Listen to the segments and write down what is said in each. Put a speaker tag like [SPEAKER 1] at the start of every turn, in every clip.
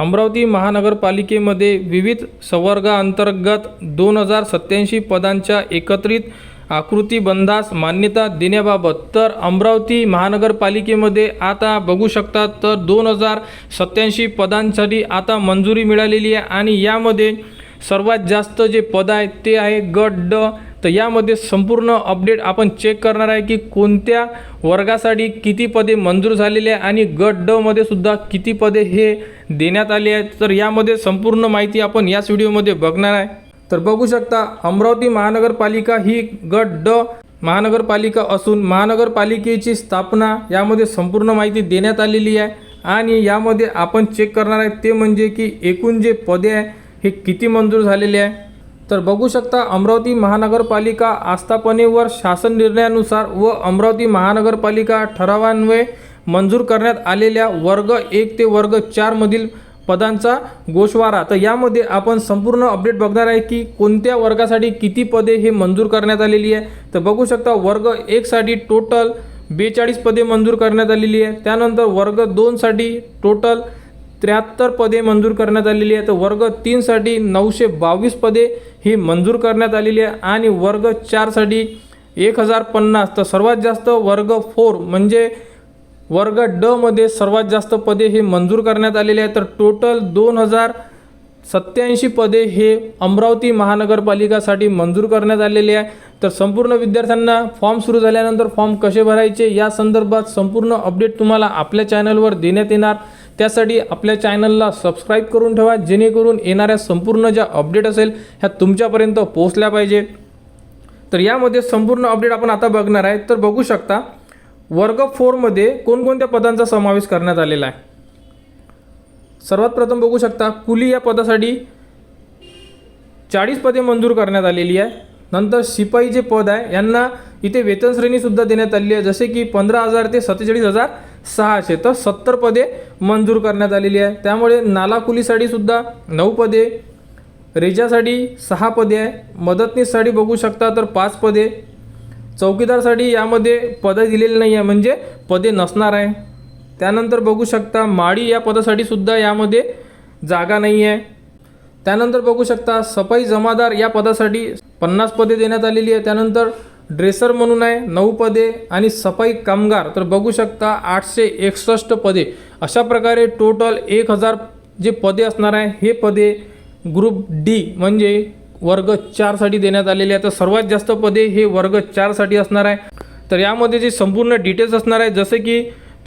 [SPEAKER 1] अमरावती महानगरपालिकेमध्ये विविध संवर्गाअंतर्गत दोन हजार सत्याऐंशी पदांच्या एकत्रित आकृतीबंधास मान्यता देण्याबाबत तर अमरावती महानगरपालिकेमध्ये आता बघू शकता तर दोन हजार सत्याऐंशी पदांसाठी आता मंजुरी मिळालेली आहे आणि यामध्ये सर्वात जास्त जे पद आहेत ते आहे गट ड तर यामध्ये संपूर्ण अपडेट आपण चेक करणार आहे की कोणत्या वर्गासाठी किती पदे मंजूर झालेले आहे आणि गट ड मध्ये सुद्धा किती पदे हे देण्यात आले आहेत. तर यामध्ये संपूर्ण माहिती आपण याच व्हिडिओमध्ये बघणार आहे. तर बघू शकता अमरावती महानगरपालिका ही गट ड महानगरपालिका असून महानगरपालिकेची स्थापना यामध्ये संपूर्ण माहिती देण्यात आलेली आहे आणि यामध्ये आपण चेक करणार आहे ते म्हणजे की एकूण जे पदे आहे हे किती मंजूर झालेले आहे. तर बघू शकता अमरावती महानगरपालिका आस्थापनेवर शासन निर्णयानुसार व अमरावती महानगरपालिका ठरावान्वये मंजूर करण्यात आलेल्या वर्ग एक ते वर्ग चारमधील पदांचा गोषवारा. तर यामध्ये आपण संपूर्ण अपडेट बघणार आहे की कोणत्या वर्गासाठी किती पदे हे मंजूर करण्यात आलेली आहे. तर बघू शकता वर्ग एकसाठी टोटल बेचाळीस पदे मंजूर करण्यात आलेली आहे. त्यानंतर वर्ग दोनसाठी टोटल त्र्याहत्तर पदे मंजूर करण्यात आलेली आहे तर वर्ग तीनसाठी नऊशे बावीस पदे ही मंजूर करण्यात आलेली आहे. आणि वर्ग चारसाठी एक हजार पन्नास. तर सर्वात जास्त वर्ग फोर म्हणजे वर्ग डमध्ये सर्वात जास्त पदे हे मंजूर करण्यात आलेले आहे तर टोटल दोन हजार सत्याऐंशी पदे हे अमरावती महानगरपालिकासाठी मंजूर करण्यात आलेले आहे. तर संपूर्ण विद्यार्थ्यांना फॉर्म सुरू झाल्यानंतर फॉर्म कसे भरायचे या संदर्भात संपूर्ण अपडेट तुम्हाला आपल्या चॅनलवर देण्यात येणार. त्यासाठी आपल्या चॅनलला सबस्क्राईब करून ठेवा जेणेकरून येणाऱ्या संपूर्ण ज्या अपडेट असेल ह्या तुमच्यापर्यंत पोहोचल्या पाहिजे. तर यामध्ये संपूर्ण अपडेट आपण आता बघणार आहे. तर बघू शकता वर्ग फोरमध्ये कोणकोणत्या पदांचा समावेश करण्यात आलेला आहे? सर्वात प्रथम बघू शकता कुली या पदासाठी चाळीस पदे मंजूर करण्यात आलेली आहे. नंतर शिपाई जे पद आहे यांना इथे वेतन श्रेणीसुद्धा देण्यात आलेली आहे. जसे की पंधरा हजार ते सत्तेचाळीस हजार सहाशे. तर सत्तर पदे मंजूर करण्यात आलेली आहे. त्यामुळे नालाकुलीसाठी सुद्धा नऊ पदे रेजासाठी सहा पदे आहे. मदतनीससाठी बघू शकता तर पाच पदे. चौकीदारसाठी यामध्ये पदं दिलेली नाही आहे म्हणजे पदे नसणार आहे. त्यानंतर बघू शकता माळी या पदासाठी सुद्धा यामध्ये जागा नाही आहे. त्यानंतर बघू शकता सफाई जमादार या पदासाठी पन्नास पदे देण्यात आलेली आहे. त्यानंतर ड्रेसर म्हणून आहे नऊ पदे आणि सफाई कामगार. तर बघू शकता आठशे एकसष्ट पदे. अशा प्रकारे टोटल एक हजार जे पदे असणार आहे हे पदे ग्रुप डी म्हणजे वर्ग चारसाठी देण्यात आलेले आहे तर सर्वात जास्त पदे हे वर्ग चारसाठी असणार आहे. तर यामध्ये जे संपूर्ण डिटेल्स असणार आहे जसे की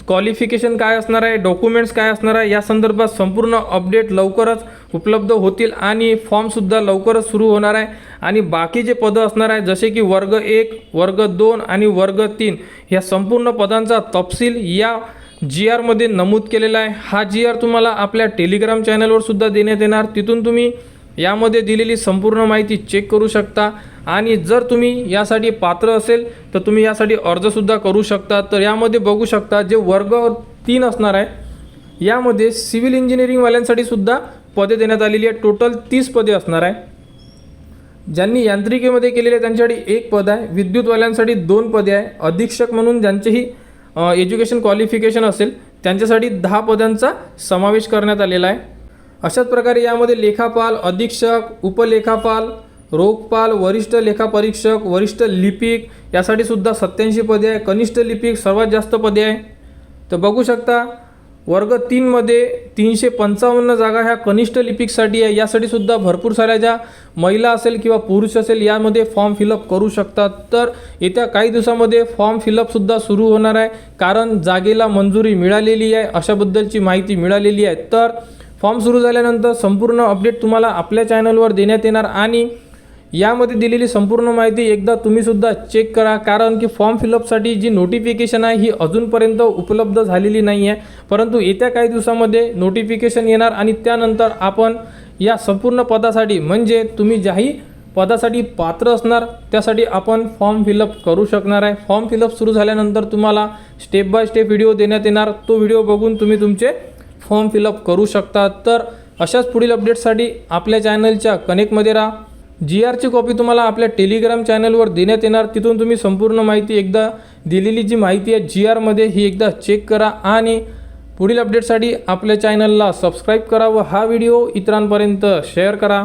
[SPEAKER 1] क्वालिफिकेशन काय असणार आहे डॉक्युमेंट्स काय असणार आहे या संदर्भात संपूर्ण अपडेट लवकरच उपलब्ध होतील आणि फॉर्मसुद्धा लवकरच सुरू होणार आहे. आणि बाकी जे पदं असणार आहे जसे की वर्ग एक वर्ग दोन आणि वर्ग तीन या संपूर्ण पदांचा तपशील या जी आरमध्ये नमूद केलेला आहे. हा जी आर तुम्हाला आपल्या टेलिग्राम चॅनलवर सुद्धा देण्यात येणार. तिथून तुम्ही यामध्ये दिलेली संपूर्ण माहिती चेक करू शकता. आणि जर तुम्ही यासाठी पात्र असेल तर तुम्ही यासाठी अर्जसुद्धा करू शकता. तर यामध्ये बघू शकता जे वर्ग तीन असणार आहे यामध्ये सिव्हिल इंजिनिअरिंगवाल्यांसाठी सुद्धा पदे देण्यात आलेली आहे. टोटल तीस पदे असणार आहे. ज्यांनी यांत्रिकेमध्ये केलेले त्यांच्यासाठी एक पद आहे. विद्युतवाल्यांसाठी दोन पदे आहे. अधीक्षक म्हणून ज्यांचेही एज्युकेशन क्वालिफिकेशन असेल त्यांच्यासाठी दहा पदांचा समावेश करण्यात आलेला आहे. अशाच प्रकारे यामध्ये लेखापाल अधीक्षक उपलेखापाल रोगपाल वरिष्ठ लेखापरीक्षक वरिष्ठ लिपिक यासाठी सुद्धा सत्याऐंशी पदे आहे. कनिष्ठ लिपिक सर्वात जास्त पदे आहे. तर बघू शकता वर्ग तीनमध्ये तीनशे पंचावन्न जागा ह्या कनिष्ठ लिपिकसाठी आहे. यासाठी सुद्धा भरपूर साऱ्या ज्या महिला असेल किंवा पुरुष असेल यामध्ये फॉर्म फिलअप करू शकतात. तर येत्या काही दिवसामध्ये फॉर्म फिलअपसुद्धा सुरू होणार आहे. कारण जागेला मंजुरी मिळालेली आहे. अशाबद्दलची माहिती मिळालेली आहे. तर फॉर्म सुरू झाल्यानंतर संपूर्ण अपडेट तुम्हाला आपल्या चॅनलवर देण्यात येणार आणि यामध्ये दिलेली संपूर्ण माहिती एकदा तुम्हीसुद्धा चेक करा कारण की फॉर्म फिलअपसाठी जी नोटिफिकेशन आहे ही अजूनपर्यंत उपलब्ध झालेली नाही आहे. परंतु येत्या काही दिवसामध्ये नोटिफिकेशन येणार आणि त्यानंतर आपण या संपूर्ण पदासाठी म्हणजे तुम्ही ज्याही पदासाठी पात्र असणार त्यासाठी आपण फॉर्म फिलअप करू शकणार आहे. फॉर्म फिलअप सुरू झाल्यानंतर तुम्हाला स्टेप बाय स्टेप व्हिडिओ देण्यात येणार. तो व्हिडिओ बघून तुम्ही तुमचे फॉर्म फिलअप करू शकता तर अशाच पुढील अपडेटसाठी आपल्या चॅनलच्या कनेक्टमध्ये राहा. जी आरची कॉपी तुम्हाला आपल्या टेलिग्राम चॅनलवर देण्यात येणार. तिथून तुम्ही संपूर्ण माहिती एकदा दिलेली जी माहिती आहे जी आरमध्ये ही एकदा चेक करा आणि पुढील अपडेटसाठी आपल्या चॅनलला सबस्क्राईब करा व हा व्हिडिओ इतरांपर्यंत शेअर करा.